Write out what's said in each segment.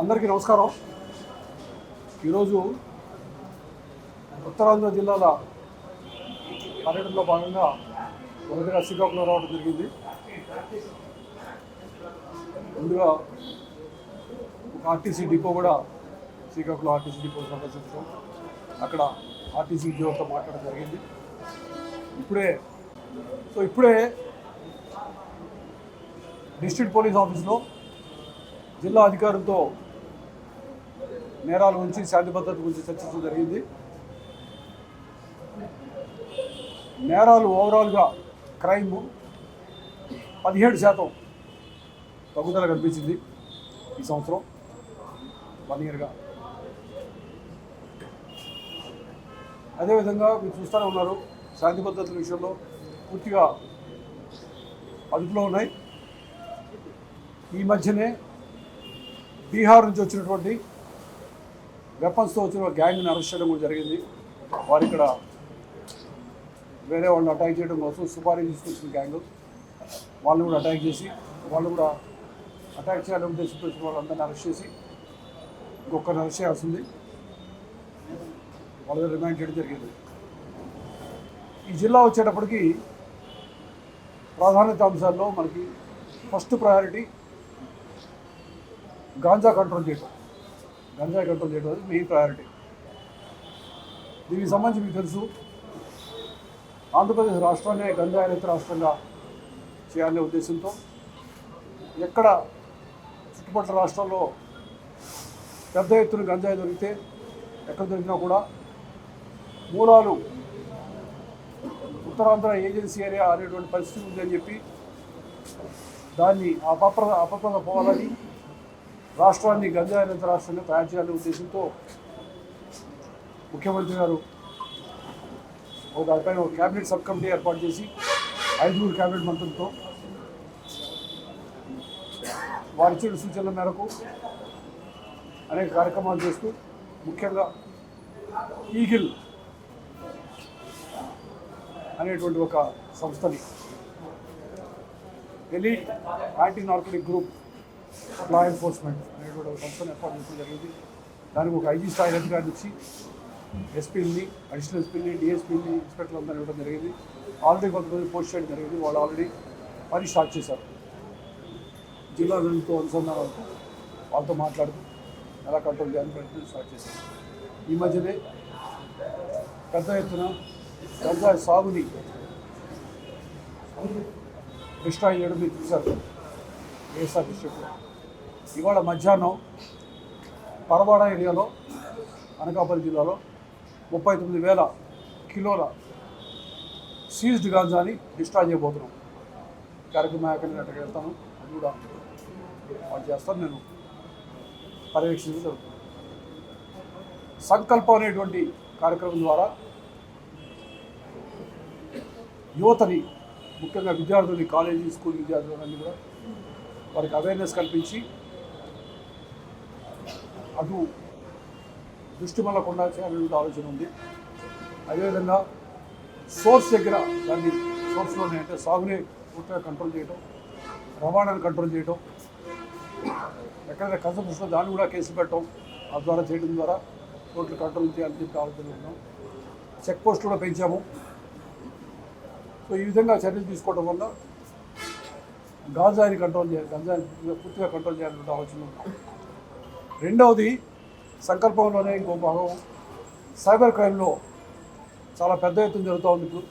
అందరికీ నమస్కారం. ఈరోజు ఉత్తరాంధ్ర జిల్లాల పర్యటనలో భాగంగా మొదటిగా శ్రీకాకుళం రావడం జరిగింది. ముందుగా ఒక ఆర్టీసీ డిపో కూడా శ్రీకాకుళం ఆర్టీసీ డిపో సందర్శించడం అక్కడ ఆర్టీసీ ఉద్యోగులతో మాట్లాడడం జరిగింది. ఇప్పుడే సో ఇప్పుడే డిస్ట్రిక్ట్ పోలీస్ ఆఫీస్లో జిల్లా అధికారులతో నేరాల గురించి శాంతి భద్రత గురించి చర్చించడం జరిగింది. నేరాలు ఓవరాల్గా క్రైమ్ పదిహేడు శాతం తగ్గుదల కనిపించింది ఈ సంవత్సరం వన్ ఇయర్గా. అదేవిధంగా మీరు చూస్తూనే ఉన్నారు శాంతి భద్రతల విషయంలో పూర్తిగా అదుపులో ఉన్నాయి. ఈ మధ్యనే బీహార్ నుంచి వచ్చినటువంటి వెపన్స్తో వచ్చిన గ్యాంగ్ని అరెస్ట్ చేయడం కూడా జరిగింది. వారు ఇక్కడ వేరే వాళ్ళని అటాక్ చేయడం కోసం సుపారీ తీసుకొచ్చిన గ్యాంగ్. వాళ్ళని కూడా అటాక్ చేసి వాళ్ళు కూడా అటాక్ చేయాలని ఉద్దేశంతో వచ్చిన వాళ్ళందరినీ అరెస్ట్ చేసి ఇంకొకరిని అరెస్ట్ చేయాల్సింది. వాళ్ళ దగ్గర రిమాండ్ చేయడం జరిగింది. ఈ జిల్లా వచ్చేటప్పటికి ప్రాధాన్యత అంశాల్లో మనకి ఫస్ట్ ప్రయారిటీ గాంజా కంట్రోల్ చేయటం. గంజా కంట్రోల్ చేయడం అనేది మెయిన్ ప్రయారిటీ దీనికి సంబంధించి మీకు తెలుసు ఆంధ్రప్రదేశ్ రాష్ట్రాన్ని గంజాయి రహిత రాష్ట్రంగా చేయాలనే ఉద్దేశంతో ఎక్కడ చుట్టుపక్కల రాష్ట్రాల్లో పెద్ద ఎత్తున గంజాయి దొరికితే ఎక్కడ దొరికినా కూడా మూలాలు ఉత్తరాంధ్ర ఏజెన్సీ ఏరియా అనేటువంటి పరిస్థితి ఉందని చెప్పి దాన్ని అపప్ర అపప్రద పోవాలని రాష్ట్రాన్ని గంజాయి రహిత రాష్ట్రంగా తయారు చేయాలనే ఉద్దేశంతో ముఖ్యమంత్రి గారు ఒక దానిపైన ఒక క్యాబినెట్ సబ్ కమిటీ ఏర్పాటు చేసి ఐదుగురు క్యాబినెట్ మంత్రులతో వారి ఇచ్చిన సూచనల మేరకు అనేక కార్యక్రమాలు చేస్తూ ముఖ్యంగా ఈగిల్ అనేటువంటి ఒక సంస్థని elite anti narcotic group law enforcement అనేటువంటి ఒక సంస్థను ఏర్పాటు చేయడం జరిగింది. దానికి ఒక ఐజీ స్థాయి అధికారి ఇచ్చి ఎస్పీని అడిషనల్ ఎస్పీని డిఎస్పీని ఇన్స్పెక్టర్ అందరూ ఇవ్వడం జరిగింది. ఆల్రెడీ కొంతమంది పోస్ట్ చేయడం జరిగింది. వాళ్ళు ఆల్రెడీ పని స్టార్ట్ చేశారు. జిల్లాలతో అనుసంధానాలతో వాళ్ళతో మాట్లాడుతూ ఎలా కంట్రోల్ చేయాలని ప్రయత్నం స్టార్ట్ చేశారు. ఈ మధ్యనే పెద్ద ఎత్తున గంజాయి సాగుని డిస్ట్రాయ్ చేయడం మీరు చూశారు. ఏఎస్ఆర్ డిస్ట్రిక్ట్లో. ఇవాళ మధ్యాహ్నం పరవాడ ఏరియాలో అనకాపల్లి జిల్లాలో ముప్పై తొమ్మిది వేల కిలోల సీజ్డ్ గాంజాని డిస్ట్రాయ్ చేయబోతున్నాం. కార్యక్రమం ఎక్కడికి అక్కడికి వెళ్తాను. అది కూడా వాళ్ళు చేస్తాను నేను పర్యవేక్షించడం జరుగుతుంది సంకల్పం అనేటువంటి కార్యక్రమం ద్వారా యువతని ముఖ్యంగా విద్యార్థులని కాలేజీ స్కూల్ విద్యార్థులన్నీ కూడా వారికి అవేర్నెస్ కల్పించి అటు దృష్టి మళ్ళకుండా చేయాలనే ఆలోచన ఉంది. అదేవిధంగా సోర్స్ దగ్గర దాన్ని సోర్స్లోనే అంటే సాగుని పూర్తిగా కంట్రోల్ చేయడం రవాణాను కంట్రోల్ చేయడం ఎక్కడైనా కన్సంప్షన్లో దాన్ని కూడా కేసులు పెట్టడం ఆ ద్వారా చేయడం ద్వారా రోడ్లు కంట్రోల్ చేయాలని చెప్పి ఆలోచన ఉన్నాం. చెక్ పోస్ట్ కూడా పెంచాము. సో ఈ విధంగా చర్యలు తీసుకోవడం వల్ల గాంజాయిని కంట్రోల్ చేయాలి గంజాయిని పూర్తిగా- కంట్రోల్ చేయాలనే ఆలోచన ఉంది రెండవది సంకల్పంలోనే ఇంకో భాగం. సైబర్ క్రైమ్లో చాలా పెద్ద ఎత్తున జరుగుతూ ఉంది ఇప్పుడు.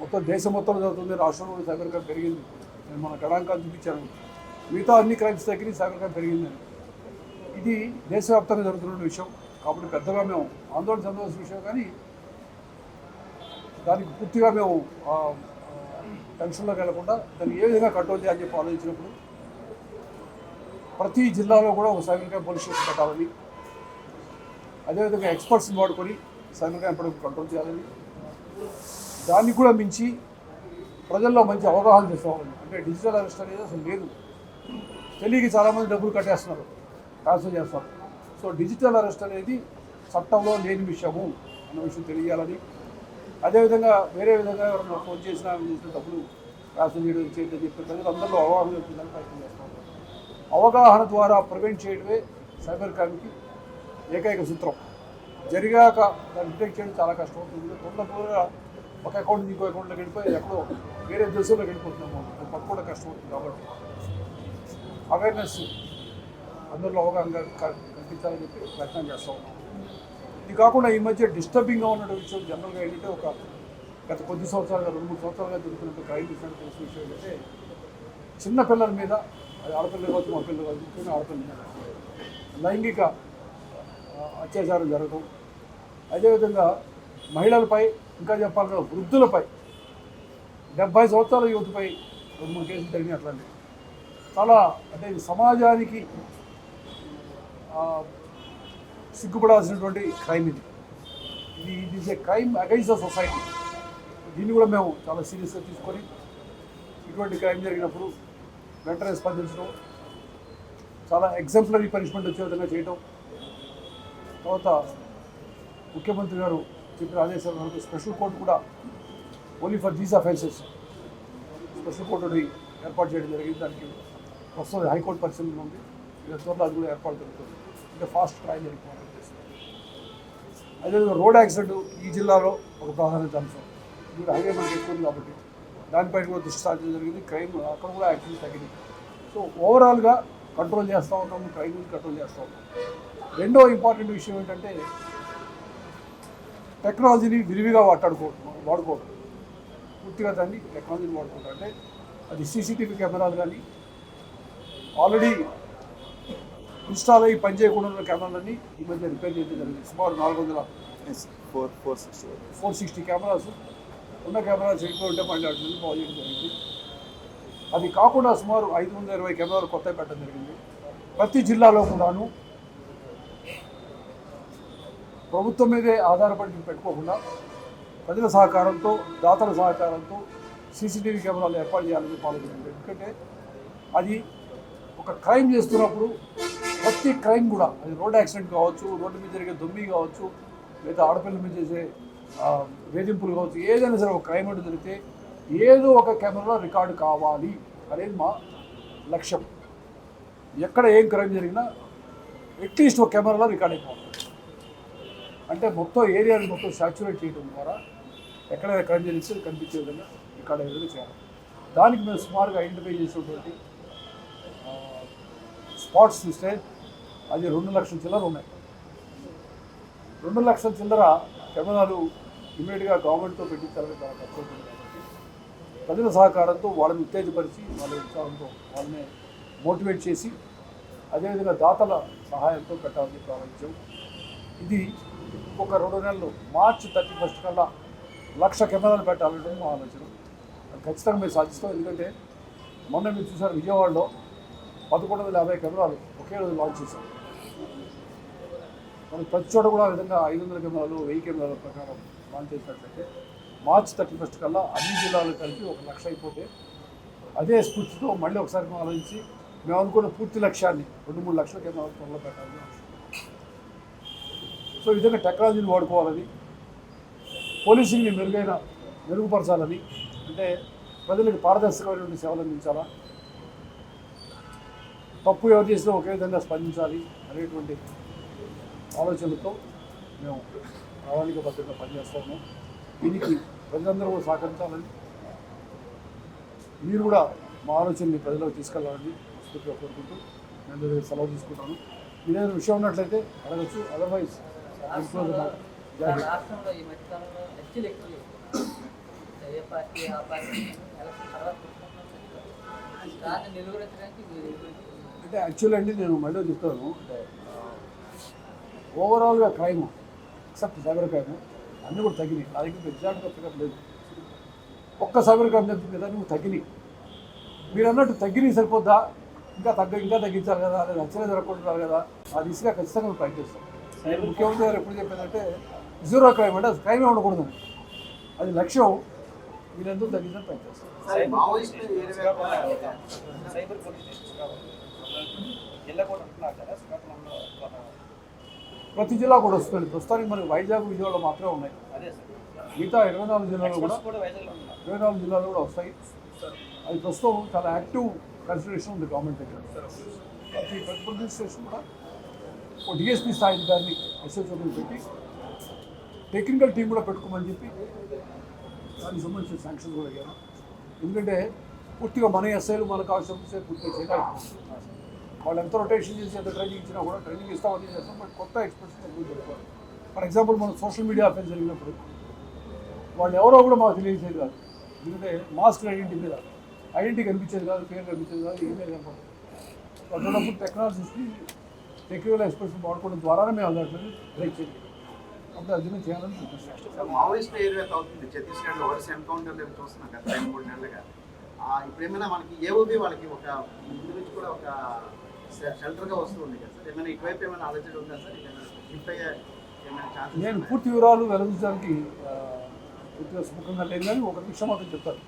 మొత్తం దేశం మొత్తంలో జరుగుతుంది. రాష్ట్రంలో సైబర్ క్రైమ్ పెరిగింది. నేను మన గణాంకాలు చూపించాను. మిగతా అన్ని క్రైమ్స్ దగ్గర సైబర్ క్రైమ్ పెరిగిందని. ఇది దేశవ్యాప్తంగా జరుగుతున్న విషయం. కాబట్టి పెద్దగా మేము ఆందోళన చెందవలసిన విషయం కానీ దానికి పూర్తిగా మేము టెన్షన్లోకి వెళ్ళకుండా దాన్ని ఏ విధంగా కంట్రోల్ చేయాలని చెప్పి ఆలోచించినప్పుడు ప్రతి జిల్లాలో కూడా ఒక సైబర్ పోలీస్ స్టేషన్ పెట్టాలని. అదేవిధంగా ఎక్స్పర్ట్స్ని వాడుకొని సైబర్ క్రైమ్ కంట్రోల్ చేయాలని. దాన్ని కూడా మించి ప్రజల్లో మంచి అవగాహన చేసుకోవాలి అంటే డిజిటల్ అరెస్ట్ అనేది అసలు లేదు. తెలియకి చాలామంది డబ్బులు కట్టేస్తున్నారు. ట్రాన్స్ఫర్ చేస్తారు. సో డిజిటల్ అరెస్ట్ అనేది చట్టంలో లేని విషయము అన్న విషయం తెలియాలని. అదేవిధంగా వేరే విధంగా ఎవరైనా ఫోన్ చేసినా చేసిన డబ్బులు ట్రాన్స్ఫర్ చేయడం చేయడం చెప్పి ప్రజలు అందరిలో అవగాహన వచ్చిందని ప్రయత్నం చేస్తాం. అవగాహన ద్వారా ప్రివెంట్ చేయడమే సైబర్ క్రైమ్కి ఏకైక సూత్రం. జరిగాక దాన్ని డిటెక్ట్ చేయడం చాలా కష్టం అవుతుంది తొందరగా ఒక అకౌంట్ నుంచి ఇంకో అకౌంట్లోకి వెళ్ళిపోయి ఎక్కడో వేరే దేశంలోకి వెళ్ళిపోతున్నాము. అది పట్టుకోవడం కష్టం అవుతుంది కాబట్టి. అవేర్నెస్ అందరిలో అవగాహన కల్పించాలని చెప్పి ప్రయత్నం చేస్తూ ఉన్నాం. ఇది కాకుండా ఈ మధ్య డిస్టర్బింగ్గా ఉన్న విషయం జనరల్గా ఏంటంటే ఒక గత కొద్ది సంవత్సరాలుగా రెండు మూడు సంవత్సరాలుగా జరుగుతున్నట్టు క్రైమ్ విషయాన్ని తెలిసిన విషయం ఏంటంటే చిన్న పిల్లల మీద అది ఆడపిల్లలు కావచ్చు మా పిల్లలు కావచ్చు ముఖ్యంగా లైంగిక అత్యాచారం జరగడం అదేవిధంగా మహిళలపై ఇంకా చెప్పాలంటే వృద్ధులపై డెబ్బై సంవత్సరాల యువతపై రెండు మూడు కేసులు జరిగినాయి అట్లాంటి. చాలా అంటే సమాజానికి సిగ్గుపడాల్సినటువంటి క్రైమ్ ఇది. ఇది ఇది a crime against the society. దీన్ని కూడా మేము చాలా సీరియస్గా తీసుకొని ఇటువంటి క్రైమ్ జరిగినప్పుడు వెంటనే స్పందించడం చాలా ఎగ్జాంపులరీ పనిష్మెంట్ వచ్చే విధంగా చేయటం. తర్వాత ముఖ్యమంత్రి గారు చెప్పిన ఆదేశాల మేరకు స్పెషల్ కోర్టు కూడా only for these offences special court ఏర్పాటు చేయడం జరిగింది. దానికి ప్రస్తుతం హైకోర్టు పరిశీలన ఉంది. ఇక త్వరలో అది కూడా ఏర్పాటు జరుగుతుంది. ఇంకా ఫాస్ట్ ట్రయల్ జరిగిపోవాలని ఉద్దేశం అదేవిధంగా రోడ్ యాక్సిడెంట్ ఈ జిల్లాలో ఒక ప్రాధాన్యత అంశం. ఇది హైవే మనకి ఎక్కువ ఉంది కాబట్టి దానిపైన కూడా దృష్టి సాధించడం జరిగింది. క్రైమ్ అక్కడ కూడా యాక్సిడెంట్ తగ్గింది. సో ఓవరాల్గా కంట్రోల్ చేస్తూ ఉన్నాం క్రైమ్ కంట్రోల్ చేస్తూ ఉన్నాం రెండో ఇంపార్టెంట్ విషయం ఏంటంటే టెక్నాలజీని విరివిగా వాటాడుకోవటం వాడుకోవడం. పూర్తిగా దాన్ని టెక్నాలజీని వాడుకుంటాం. అంటే అది సీసీటీవీ కెమెరాలు కానీ ఆల్రెడీ ఇన్స్టాల్ అయ్యి పనిచేయకుండా ఉన్న కెమెరాలన్నీ ఈ మధ్య రిపేర్ చేయడం జరిగింది. సుమారు నాలుగు వందల four four sixty four sixty cameras. ఉన్న కెమెరా ఎక్కువ ఉంటే మళ్ళీ అటు నుంచి బాగు చేయడం జరిగింది. అది కాకుండా సుమారు ఐదు వందల ఇరవై కెమెరాలు కొత్త పెట్టడం జరిగింది. ప్రతి జిల్లాలో కూడాను ప్రభుత్వం మీదే ఆధారపడి పెట్టుకోకుండా ప్రజల సహకారంతో దాతల సహకారంతో సీసీటీవీ కెమెరాలు ఏర్పాటు చేయాలని పాల్గొంటుంది ఎందుకంటే అది ఒక క్రైమ్ చేస్తున్నప్పుడు ప్రతి క్రైమ్ కూడా అది రోడ్ యాక్సిడెంట్ కావచ్చు రోడ్డు మీద జరిగే దొమ్మి కావచ్చు లేదా ఆడపిల్లల మీద చేసే వేధింపులు కావచ్చు ఏదైనా సరే ఒక క్రైమ్ అంటూ జరిగితే ఏదో ఒక కెమెరాలో రికార్డు కావాలి అనేది మా లక్ష్యం. ఎక్కడ ఏం క్రైమ్ జరిగినా అట్లీస్ట్ ఒక కెమెరాలో రికార్డ్ అయిపోవాలి. అంటే మొత్తం ఏరియాని మొత్తం సాచురేట్ చేయడం ద్వారా ఎక్కడైనా క్రైమ్ జరిగితే కనిపించే విధంగా రికార్డ్ అయ్యే విధంగా చేయాలి. దానికి మేము సుమారుగా ఐడెంటిఫై చేసినటువంటి స్పాట్స్ చూస్తే అది రెండు లక్షల చిల్లర ఉన్నాయి. రెండు లక్షల చిల్లర కెమెరాలు ఇమీడియట్గా గవర్నమెంట్తో పెట్టించాలని చాలా తక్కువ కాబట్టి ప్రజల సహకారంతో వాళ్ళని ఉత్తేజపరిచి వాళ్ళ ఉత్సాహంతో వాళ్ళని మోటివేట్ చేసి అదేవిధంగా దాతల సహాయంతో పెట్టాలని ప్రారంభించాం. ఇది ఒక రెండు నెలలు మార్చి థర్టీ ఫస్ట్ కల్లా లక్ష కెమెరాలు పెట్టాలని మా ఆలోచన. ఖచ్చితంగా మేము సాధిస్తాం. ఎందుకంటే మొన్న మీరు చూసారు విజయవాడలో పదకొండు వందల యాభై కెమెరాలు ఒకే రోజు లాంచ్ చేశాం. మనం ప్రతి చోట కూడా విధంగా ఐదు వందల కెమెరాలు వెయ్యి కెమెరాల ప్రకారం లాంచ్ చేసినట్లయితే మార్చ్ థర్టీ ఫస్ట్ కల్లా అన్ని జిల్లాలు కలిపి ఒక లక్ష అయిపోతే అదే స్ఫూర్తితో మళ్ళీ ఒకసారి మేము ఆలోచించి మేము అనుకున్న పూర్తి లక్ష్యాన్ని రెండు మూడు లక్షల కెమెరాలు త్వరలో పెట్టాలని సో ఈ విధంగా టెక్నాలజీని వాడుకోవాలని పోలీసింగ్ని మెరుగైన మెరుగుపరచాలని అంటే ప్రజలకు పారదర్శకమైనటువంటి సేవలు అందించాలా తప్పు ఎవరు చేసినా ఒకే విధంగా స్పందించాలి అనేటువంటి ఆలోచనలతో మేము ప్రణాళిక భద్రంగా పనిచేస్తా ఉన్నాం దీనికి ప్రజలందరూ కూడా సహకరించాలని మీరు కూడా మా ఆలోచనని ప్రజలకు తీసుకెళ్ళాలని మనస్ఫూర్తిగా కోరుకుంటూ నేను సెలవు తీసుకుంటాను. మీరేదైనా విషయం ఉన్నట్లయితే అడగచ్చు. అదర్వైజ్ రాష్ట్రంలో ఈ మధ్యకాలంలో హత్యలు ఎక్కువ ఏ పార్టీ ఆ పార్టీ ఎలక్షన్ తర్వాత పెట్టుకుంటున్నారు. దాన్ని నిలువరించడానికి మీరు అంటే యాక్చువల్ అండి నేను మళ్ళీ చెప్తాను. అంటే ఓవరాల్గా క్రైమ్ ఎక్సెప్ట్ సైబర్ క్రైమ్ అన్నీ కూడా తగ్గినాయి. నా దగ్గర ఎగ్జాక్ట్గా పికప్ లేదు. ఒక్క సైబర్ క్రైమ్ చెప్తుంది కదా నువ్వు తగ్గినాయి. మీరు అన్నట్టు తగ్గినాయి సరిపోద్దా? ఇంకా తగ్గ ఇంకా తగ్గించాలి కదా? లేదా నచ్చలే జరగకూడదు కదా? ఆ దిశగా ఖచ్చితంగా మేము ప్రయత్నిస్తాం. ముఖ్యమంత్రి గారు ఎప్పుడు చెప్పేదంటే జీరో క్రైమ్ అంటే అది క్రైమే ఉండకూడదు అది లక్ష్యం. వీళ్ళందరూ తగ్గించడం ప్రయత్నిస్తాం సైబర్ పోలీస్ స్టేషన్స్ కావాలి జిల్లా కూడా అంటున్నారు కదా శ్రీకాకుళంలో ఒక ప్రతి జిల్లా కూడా వస్తుంది. ప్రస్తుతానికి మనకి వైజాగ్ విజయవాడ మాత్రమే ఉన్నాయి. మిగతా ఇరవై నాలుగు జిల్లాలో కూడా ఇరవై నాలుగు జిల్లాలో కూడా వస్తాయి. అది ప్రస్తుతం చాలా యాక్టివ్ కన్సిడరేషన్ ఉంది గవర్నమెంట్ దగ్గర. ప్రతి ప్రతి స్టేషన్ కూడా ఒక డిఎస్పీ స్థాయి అధికారిని ఎస్ఎస్ఓని పెట్టి టెక్నికల్ టీం కూడా పెట్టుకోమని చెప్పి దానికి సంబంధించిన శాంక్షన్ కూడా అడిగాను. ఎందుకంటే పూర్తిగా మన ఎస్ఐలు మన కాన్స్టేబుల్సే పూర్తిగా చేయలేకపోతున్నారు వాళ్ళు ఎంత రొటేషన్ చేసి ఎంత ట్రైనింగ్ ఇచ్చినా కూడా ట్రైనింగ్ ఇస్తామని చేస్తాం బట్ కొత్త ఎక్స్పర్ట్స్ పెట్టుకోవాలి ఫర్ ఎగ్జాంపుల్ మనం సోషల్ మీడియా అఫేర్ జరిగినప్పుడు వాళ్ళు ఎవరో కూడా మాకు తెలియజేది కాదు. ఎందుకంటే మాస్క్ ఐడెంటిటీ మీద ఐడెంటిటీ కనిపించేది కాదు పేరు కనిపించేది కాదు ఈమెయిల్ కనపడదు అటువంటిప్పుడు టెక్నాలజీస్ని టెక్నికల్ ఎక్స్పర్ట్స్ వాడుకోవడం ద్వారానే మేము అలాంటివి బ్రేక్ చేయాలి. అప్పుడు అది చేయాలని చూపిస్తాం మావోయిస్ట్ ఏరియా అవుతుంది ఛత్తీస్గఢ్లో వరుస ఎన్కౌంటర్లు ఏమి చూస్తున్నాం కదా రెండు మూడు నెలలుగా. ఆ, ఇప్పుడు ఏమైనా మనకి ఏఓబి వాళ్ళకి ఒక ముందు నుంచి కూడా ఒక షెల్టర్గా వస్తుంది కదా సార్ ఏమైనా ఇటువైపు ఏమైనా ఆలోచన ఉందా సార్ ఏమైనా షిఫ్ట్ అయ్యే నేను పూర్తి వివరాలు వెలగించడానికి పూర్తిగా సుముఖంగా లేదు కానీ ఒక విషయం మాత్రం చెప్తాను.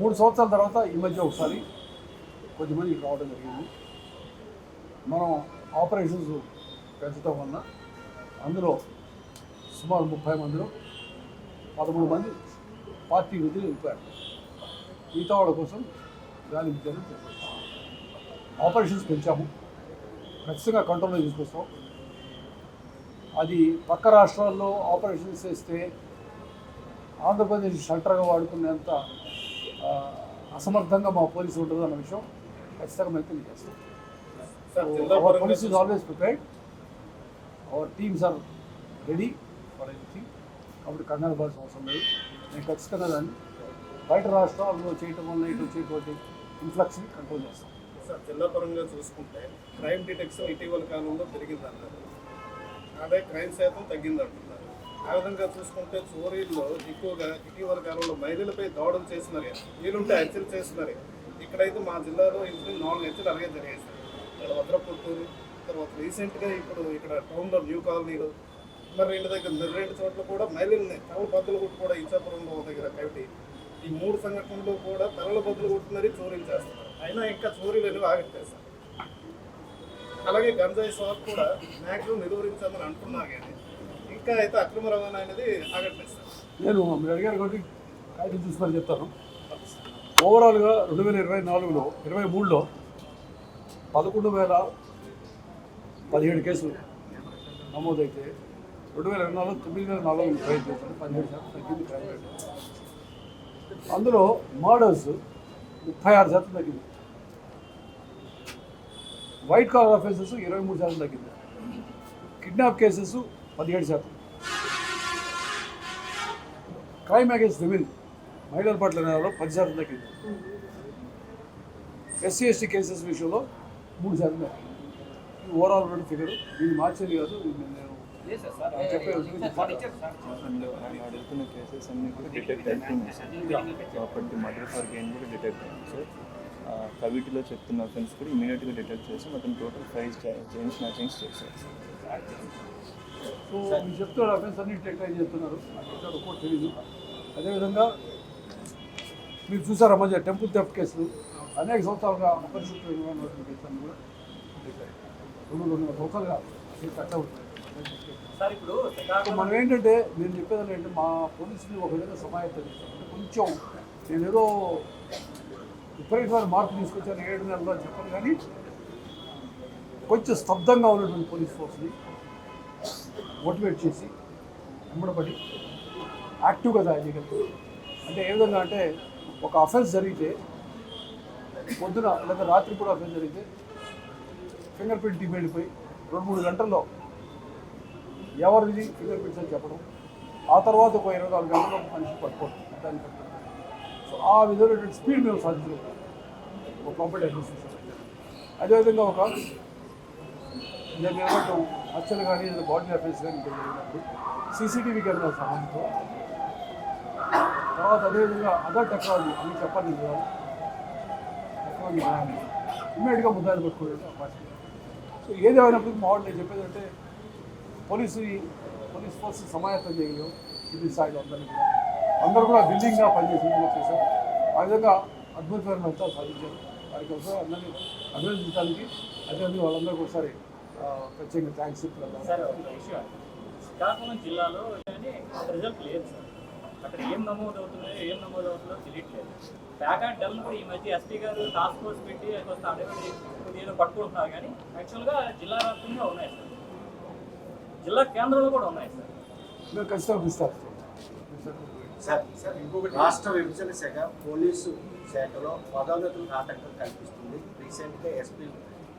మూడు సంవత్సరాల తర్వాత ఈ మధ్య ఒకసారి కొద్దిమంది రావడం జరిగింది. మనం ఆపరేషన్స్ పెంచడం వల్ల అందులో సుమారు ముప్పై మందిలో పదమూడు మంది పార్టీ విధులు వెళ్ళిపోయారు. మిగతా వాళ్ళ కోసం గాలి విద్యను ఆపరేషన్స్ పెంచాము. ఖచ్చితంగా కంట్రోల్లో తీసుకొస్తాం. అది పక్క రాష్ట్రాల్లో ఆపరేషన్స్ చేస్తే ఆంధ్రప్రదేశ్ షల్టర్గా వాడుకునేంత అసమర్థంగా మా పోలీసు ఉంటుంది అన్న విషయం ఖచ్చితంగా మేము తెలియజేస్తాం. Police is always prepared our teams are ready for anything కాబట్టి కంగారు పడాల్సిన అవసరం లేదు. నేను ఖచ్చితంగా దాన్ని బయట రాష్ట్రాల్లో చేయటం వల్ల ఇటు వచ్చేటువంటి ఇన్ఫ్లక్స్ని కంట్రోల్ చేస్తాం. సార్ జిల్లా పరంగా చూసుకుంటే క్రైమ్ డిటెక్షన్ ఇటీవల కాలంలో పెరిగిందన్నారు అదే క్రైమ్ శాతం తగ్గిందంటున్నారు. ఆ విధంగా చూసుకుంటే చోరీల్లో ఎక్కువగా ఇటీవల కాలంలో మహిళలపై దాడులు చేస్తున్నారు వీలుంటే హత్యలు చేస్తున్నారు ఇక్కడైతే మా జిల్లాలో ఇంట్లో నాలుగు హత్యలు అలాగే జరిగాయి సార్. ఇక్కడ వద్రపుత్తూరు తర్వాత రీసెంట్గా ఇప్పుడు ఇక్కడ టౌన్లో న్యూ కాలనీలో మరి రెండు దగ్గర రెండు చోట్ల కూడా మహిళల్ని తల బద్దలు కొట్టు కూడా ఇచ్చాపురంలో దగ్గర కాబట్టి ఈ మూడు సంఘటనలు కూడా తలల బద్దలు కొట్టుకున్నది చోరీలు చేస్తారు అయినా ఇంకా చోరీలు అనేవి సార్ అలాగే గంజాయి సాగు కూడా మ్యాక్సిమం నిలువరించామని అంటున్నారు కానీ ఇంకా అయితే అక్రమ రవాణా అనేది ఆగట్లేదు సార్. నేను మీరు అడిగారు కాబట్టి కాగితం చూసి చెప్తాను. ఓవరాల్గా రెండు వేల ఇరవై నాలుగులో ఇరవై మూడులో పదకొండు వేల పదిహేడు కేసులు నమోదైతే రెండు వేల ఇరవై నాలుగు తొమ్మిది వేల నాలుగు వందల చేశారు పదిహేడు శాతం తగ్గింది. అందులో మర్డర్స్ ముప్పై ఆరు శాతం తగ్గింది. వైట్ కాలర్ అఫెన్సెస్ ఇరవై మూడు శాతం తగ్గింది. కిడ్నాప్ కేసెస్ పదిహేడు శాతం. క్రైమ్ అగేన్స్ట్ విమెన్ మహిళల పట్ల నేరాలు పది శాతం తగ్గింది. ఎస్సీ ఎస్టీ కేసెస్ విషయంలో మూడు శాతం తగ్గింది. ఓవరాల్ ఉన్న ఫిగర్ దీన్ని మార్చేది కాదు నేను అడుగుతున్న కేసెస్ అన్ని కూడా డిటెక్ట్ అవుతున్నాయి sir property murder for gain కూడా డిటెక్ట్ అయింది సార్ కవిటీలో చెప్తున్న అఫెన్స్ కూడా ఇమీడియట్గా డిటెక్ట్ చేసి మొత్తం టోటల్ ఫైవ్ చైన్ స్నాచింగ్స్ చేశారు సార్ సో మీరు చెప్తున్నారు అఫెన్స్ అన్ని డిటెక్ట్ చేస్తున్నారు నాకు ఎక్కడ తెలియదు అదేవిధంగా మీరు చూసారా మధ్య టెంపుల్ థెఫ్ట్ కేసులు అనేక సంవత్సరాలుగా అపరిశుద్ధ నిర్వహణ కేసులు కూడా రెండు రెండు సంవత్సరాలుగా కేసు అట్లా సార్ ఇప్పుడు మనం ఏంటంటే నేను చెప్పేది ఏంటంటే మా పోలీసులు ఒక విధంగా సమాయత్తం కొంచెం నేను ఏదో విపరీతమైన మార్పు తీసుకొచ్చాను ఏడు నెలలో అని చెప్పను కానీ కొంచెం స్తబ్దంగా ఉన్నటువంటి పోలీస్ ఫోర్స్ని మోటివేట్ చేసి వెంబడబడి యాక్టివ్గా తయారు చేయగలుగుతాం అంటే ఏ విధంగా అంటే ఒక అఫెన్స్ జరిగితే పొద్దున లేదా రాత్రి కూడా అఫెన్స్ జరిగితే ఫింగర్ ప్రింట్ టీమ్ వెళ్ళిపోయి రెండు మూడు గంటల్లో ఎవరిది ఫింగర్ ప్రింట్స్ అని చెప్పడం. ఆ తర్వాత ఒక ఇరవై నాలుగు గంటల్లో మనిషి పట్టుకోవడం. దాన్ని సో ఆ విధమైనటువంటి స్పీడ్ మేము సాధించలేదు. ఒక కంపెనీ సిస్టమ్ అదేవిధంగా ఒక నేను ఏమంటూ హత్యలు కానీ బాడీ అఫెన్స్ కానీ జరిగినప్పుడు సీసీటీవీ కెమెరా సహాయంతో తర్వాత అదేవిధంగా అదర్ టెక్నాలజీ అని చెప్పాలి టెక్నాలజీ ఇమ్మీడియట్గా ముద్దాలు పెట్టుకోవడం అవకాశం సో ఏది మా వాళ్ళు నేను చెప్పేది అంటే పోలీసు పోలీస్ ఫోర్స్ సమాయత్తం చేయగలిగాం ఇది స్థాయిలో అందరినీ కూడా. అందరూ కూడా విల్లింగ్గా పనిచేసి విధంగా చేశారు ఆ విధంగా అద్భుతమైన ఫలితాలు సాధించారు. వారికి ఒకసారి అందరినీ అభినందించడానికి అదేవిధంగా వాళ్ళందరికీ ఒకసారి ఆ, ప్రత్యేకంగా థ్యాంక్స్ సార్ ఒక విషయం. శ్రీకాకుళం జిల్లాలో కానీ రిజల్ట్ లేదు సార్. అక్కడ ఏం నమోదు అవుతున్నాయో ఏం నమోదు అవుతుందో తెలియట్లేదు. ప్యాకెట్ డెల్ కూడా ఈ మధ్య ఎస్పీ గారు టాస్క్ ఫోర్స్ పెట్టి కొంత అడవి కొద్దిగా పట్టుకుంటున్నారు. కానీ యాక్చువల్గా జిల్లా వ్యాప్తంగా ఉన్నాయి సార్. జిల్లా కేంద్రంలో కూడా ఉన్నాయి సార్. మేము ఖచ్చితంగా పిలుస్తారు సార్ సార్ ఇంకొకటి రాష్ట్ర విభజన శాఖ పోలీసు శాఖలో పదోన్నతులకు ఆటంకం కల్పిస్తుంది. రీసెంట్గా ఎస్పీ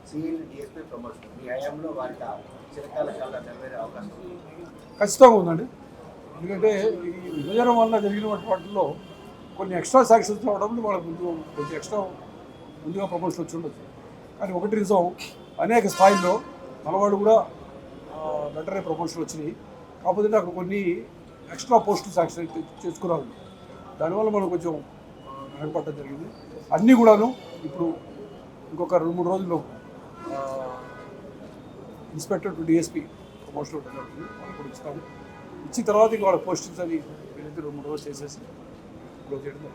సిఎల్ డిఎస్పీ ప్రమోషన్. మీ హయాంలో వారికి చిరకాల కాల నెరవేరే అవకాశం ఖచ్చితంగా ఉందండి. ఎందుకంటే ఈ విభజన వల్ల జరిగిన వాటిలో కొన్ని ఎక్స్ట్రా శాంక్షన్స్ రావడం వాళ్ళకి ముందు కొంచెం ఎక్స్ట్రా ముందుగా ప్రమోషన్ వచ్చి ఉండొచ్చు. కానీ ఒకటి నిజం అనేక స్థాయిల్లో మనవాళ్ళు కూడా వెంటనే ప్రమోషన్ వచ్చినాయి. కాకపోతే అక్కడ కొన్ని ఎక్స్ట్రా పోస్టులు శాంక్షన్ చేసుకున్నారు. దానివల్ల మనం కొంచెం వెనకపడటం జరిగింది. అన్నీ కూడాను ఇప్పుడు ఇంకొక రెండు మూడు రోజుల్లో ఇన్స్పెక్టర్ టు డిఎస్పీ ప్రమోషన్ ఉండడం వాళ్ళకి కూడా ఇస్తాము ఇచ్చిన తర్వాత ఇంకా వాళ్ళ పోస్టింగ్స్ అది రెండు మూడు రోజులు చేసేసి క్లోజ్ చేయడం